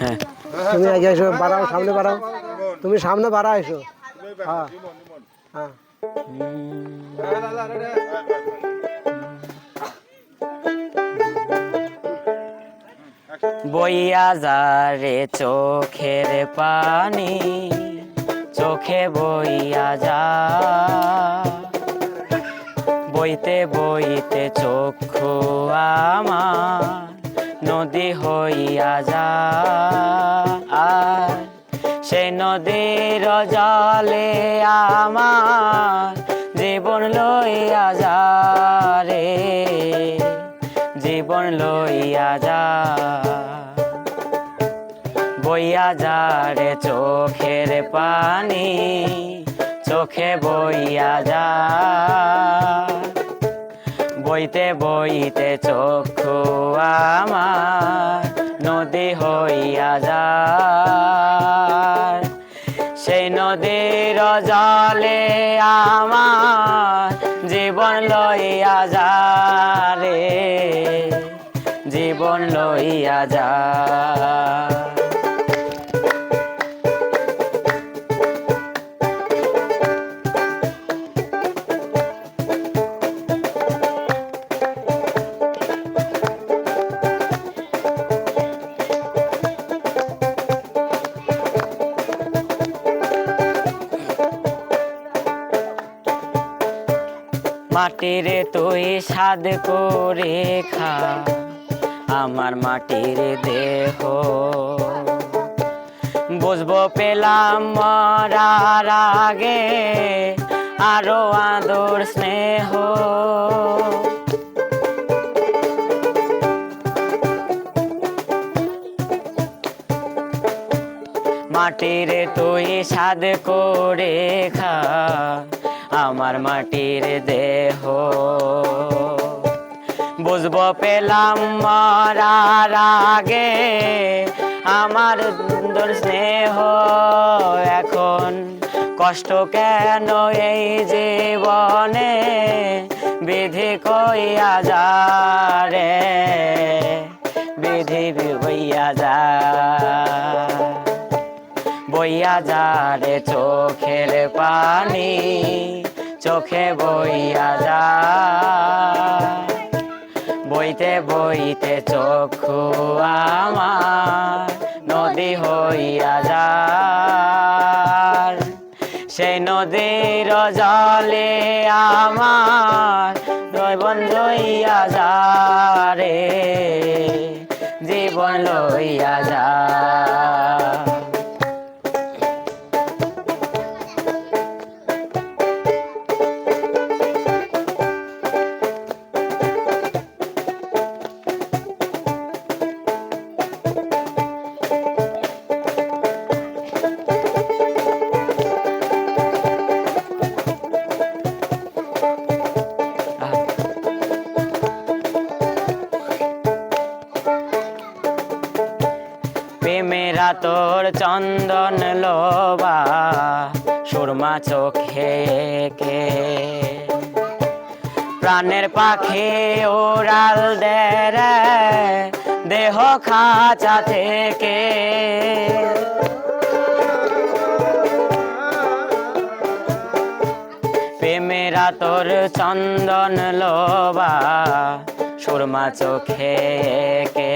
হ্যাঁ। তুমি আগে এসো বাড়াও সামনে বাড়াও। তুমি সামনে বাড়া এসো। হ্যাঁ। হ্যাঁ। বইয়া যারে চোখের পানি চোখে বইয়া যা। বইতে বইতে চক্ষু আমার নদী হইয়া যা। সেই নদীর জলে আমার জীবন লইয়া যা রে। জীবন লইয়া যা। বইয়া যা রে চোখের পানি, চোখে বইয়া যা। বইতে বইতে চক্ষু আমার হইয়া যায়। সেই নদীর জলে আমার জীবন লইয়া যায় জীবন লইয়া যা মাটির তুই সাদ করে খা। আমার মাটির দেহ। বুঝব পেলাম মরার আগে আরও আদর, স্নেহ। মাটির তুই সাদ করে খা। আমার মাটির দেহ। বুঝব পেলাম মরার আগে আমার সুন্দর স্নেহ। এখন কষ্ট কেন এই জীবনে? বিধি কইয়া যা রে বিধি হইয়া যা বইয়া যা চোখের পানি, চোখে বইয়া যা বইতে বইতে চক্ষু আমার নদী হইয়া যা সেই নদীর জলে আমার জীবন লইয়া যা রে, জীবন লইয়া যা তোর চন্দন লোবা, সুরমা চোখে কে। প্রাণের পাখি ওরাল দে দেহ খাঁচা থেকে। প্রেমেরা তোর চন্দন লোবা, সুরমা চোখে কে।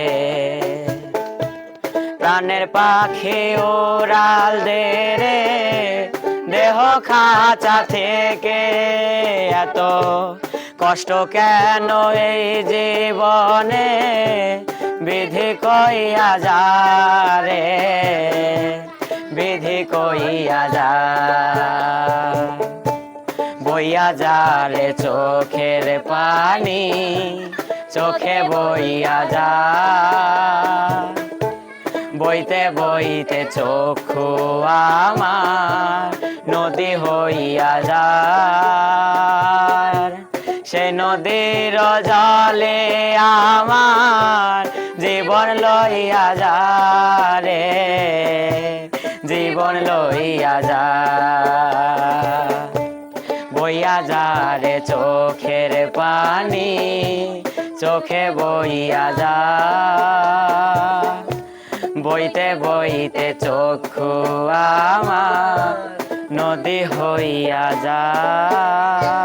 প্রাণের পাখি ওরাল দে রে। দেহ খাঁচা থেকে এত কষ্ট কেন এই জীবনে? বিধি কইয়া যা রে। বিধি কইয়া যা। বইয়া যা রে চোখের পানি, চোখে বইয়া যা। বইতে বইতে চক্ষু আমার, নদী হইয়া যা সে নদীর জলে আমার জীবন লইয়া যা রে জীবন লইয়া যা বইয়া যা রে চোখের পানি, চোখে বইয়া যা বইতে বইতে চক্ষু আমার নদী হইয়া যায়।